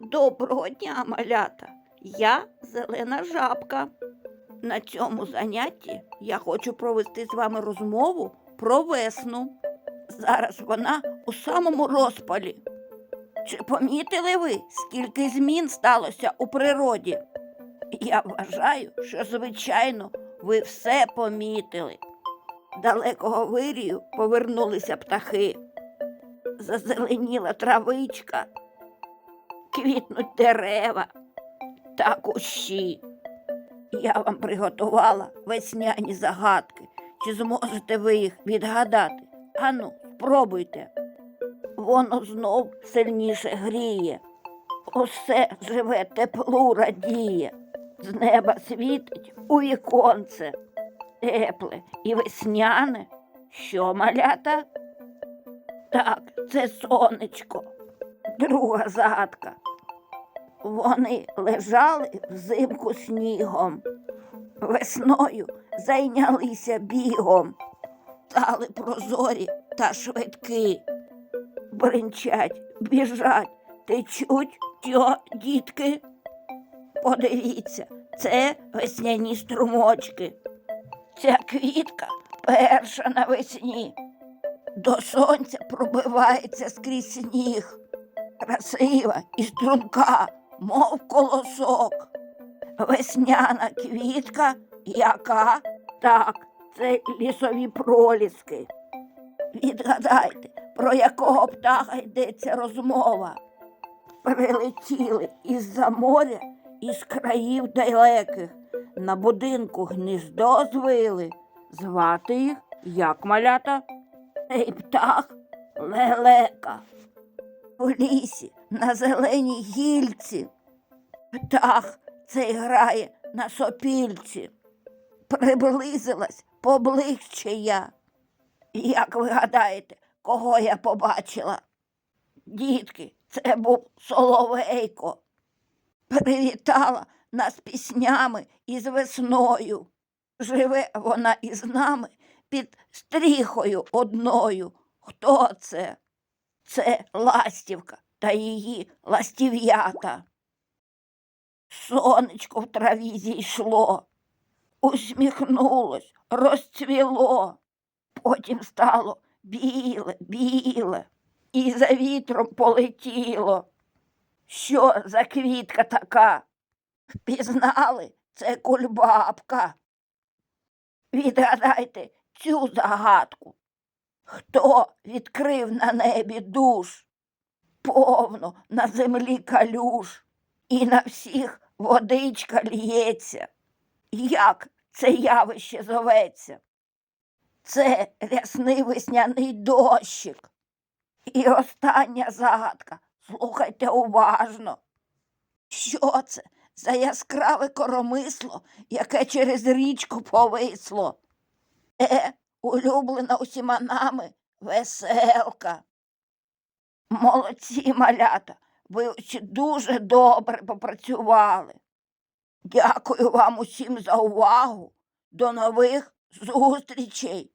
Доброго дня, малята! Я зелена жабка. На цьому занятті я хочу провести з вами розмову про весну. Зараз вона у самому розпалі. Чи помітили ви, скільки змін сталося у природі? Я вважаю, що, звичайно, ви все помітили. Далекого вирію повернулися птахи. Зазеленіла травичка, квітнуть дерева та кущі. Я вам приготувала весняні загадки. Чи зможете ви їх відгадати? Ану, спробуйте. Воно знов сильніше гріє. Усе живе теплу радіє. З неба світить у віконце. Тепле і весняне. Що малята? Так, це сонечко. Друга загадка. Вони лежали взимку снігом, весною зайнялися бігом, стали прозорі та швидкі, бринчать, біжать, течуть тьо, дітки. Подивіться, це весняні струмочки. Ця квітка перша навесні. До сонця пробивається скрізь сніг красива і струнка, мов колосок. Весняна квітка, яка так, це лісові проліски. Відгадайте, про якого птаха йдеться розмова. Прилетіли із-за моря, із країв далеких, на будинку гніздо звили. Звати їх як малята? Цей птах лелека у лісі на зеленій гільці. Птах цей грає на сопільці. Приблизилась поближче я. Як ви гадаєте, кого я побачила? Дітки, це був Соловейко. Привітала нас піснями із весною. Живе вона із нами під стріхою одною. Хто це? Це ластівка та її ластів'ята. Сонечко в траві зійшло, усміхнулось, розцвіло, потім стало біле, біле і за вітром полетіло. Що за квітка така? Впізнали, це кульбабка. Відгадайте цю загадку. Хто відкрив на небі душ? Повно на землі калюш, і на всіх водичка лється. Як це явище зоветься? Це рясний весняний дощик. І остання загадка. Слухайте уважно. Що це за яскраве коромисло, яке через річку повисло? Е, улюблена усіма нами веселка. Молодці малята, ви дуже добре попрацювали. Дякую вам усім за увагу. До нових зустрічей.